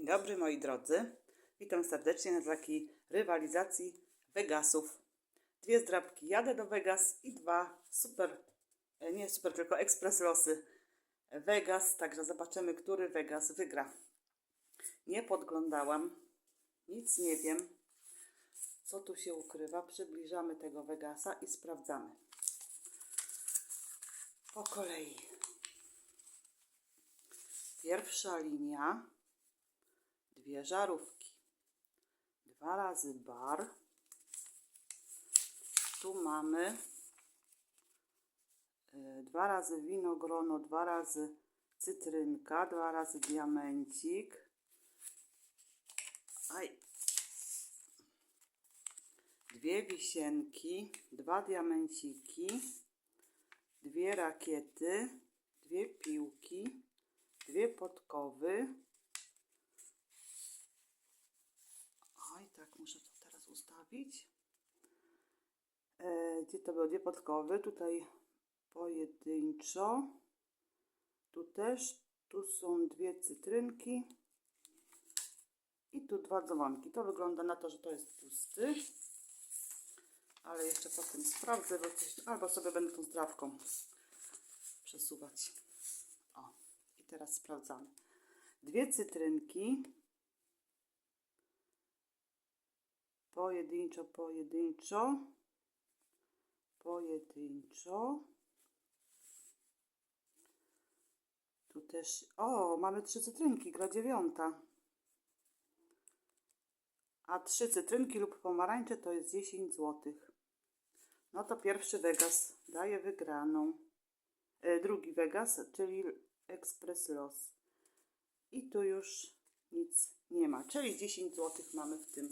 Dzień dobry moi drodzy. Witam serdecznie na takiej rywalizacji Vegasów. Dwie zdrabki jadę do Vegas i dwa super, e, nie super, tylko ekspres losy Vegas. Także zobaczymy, który Vegas wygra. Nie podglądałam, nic nie wiem, co tu się ukrywa. Przybliżamy tego Vegasa i sprawdzamy. Po kolei. Pierwsza linia dwie żarówki, dwa razy bar. Tu mamy y, dwa razy winogrono, dwa razy cytrynka, dwa razy diamencik. Aj. Dwie wisienki, dwa diamenciki, dwie rakiety, dwie piłki, dwie podkowy, muszę to teraz ustawić. E, gdzie to było? Dwie podkowy. Tutaj pojedynczo. Tu też. Tu są dwie cytrynki. I tu dwa dzwonki. To wygląda na to, że to jest pusty. Ale jeszcze potem sprawdzę, bo coś, albo sobie będę tą zdrawką przesuwać. O, i teraz sprawdzamy. Dwie cytrynki. Pojedynczo, pojedynczo, pojedynczo. Tu też, o, mamy trzy cytrynki, gra dziewiąta. A trzy cytrynki lub pomarańcze to jest 10 zł. No to pierwszy Vegas daje wygraną. E, drugi Vegas, czyli Express Los. I tu już nic nie ma, czyli 10 zł mamy w tym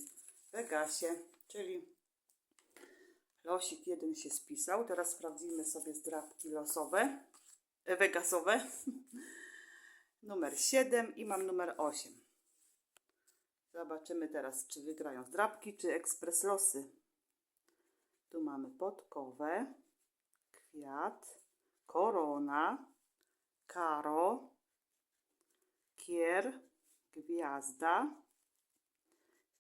Vegasie, czyli losik jeden się spisał. Teraz sprawdzimy sobie zdrabki losowe, e, Vegasowe. numer 7 i mam numer 8. Zobaczymy teraz, czy wygrają zdrabki, czy ekspres losy. Tu mamy podkowę, kwiat, korona, karo, kier, gwiazda,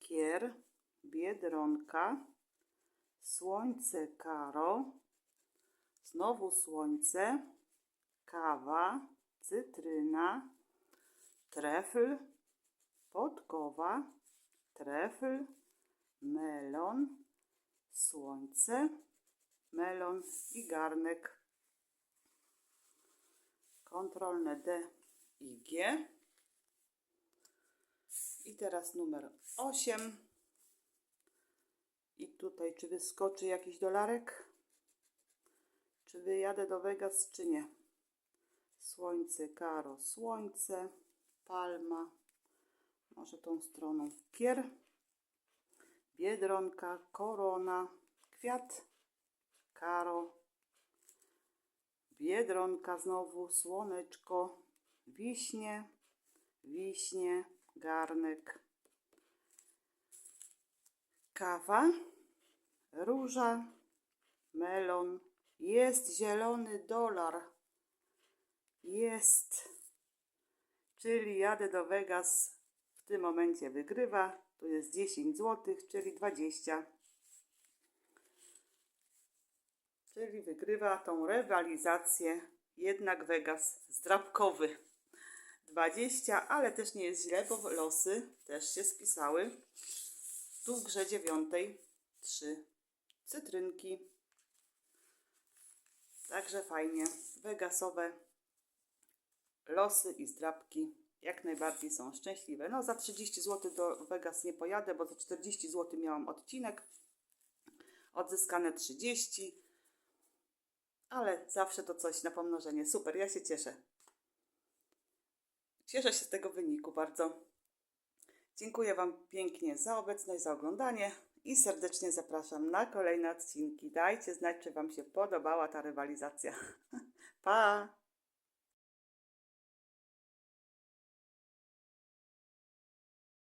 kier, biedronka, słońce karo, znowu słońce, kawa, cytryna, trefl, podkowa, trefl, melon, słońce, melon i garnek. Kontrolne D i G. I teraz numer 8. I tutaj, czy wyskoczy jakiś dolarek? Czy wyjadę do Vegas, czy nie? Słońce, karo, słońce, palma. Może tą stroną kier. Biedronka, korona, kwiat, karo. Biedronka znowu, słoneczko, wiśnie, wiśnie, garnek, kawa, róża, melon, jest zielony dolar, jest, czyli jadę do Vegas, w tym momencie wygrywa, tu jest 10 zł, czyli 20 czyli wygrywa tą rywalizację. Jednak Vegas zdrabkowy. 20, ale też nie jest źle, bo losy też się spisały. Tu w grze dziewiątej trzy cytrynki. Także fajnie. Vegasowe losy i zdrabki jak najbardziej są szczęśliwe. No za 30 zł do Vegas nie pojadę, bo za 40 zł miałam odcinek. Odzyskane 30. Ale zawsze to coś na pomnożenie. Super, ja się cieszę. Cieszę się z tego wyniku bardzo. Dziękuję Wam pięknie za obecność, za oglądanie i serdecznie zapraszam na kolejne odcinki. Dajcie znać, czy Wam się podobała ta rywalizacja. pa!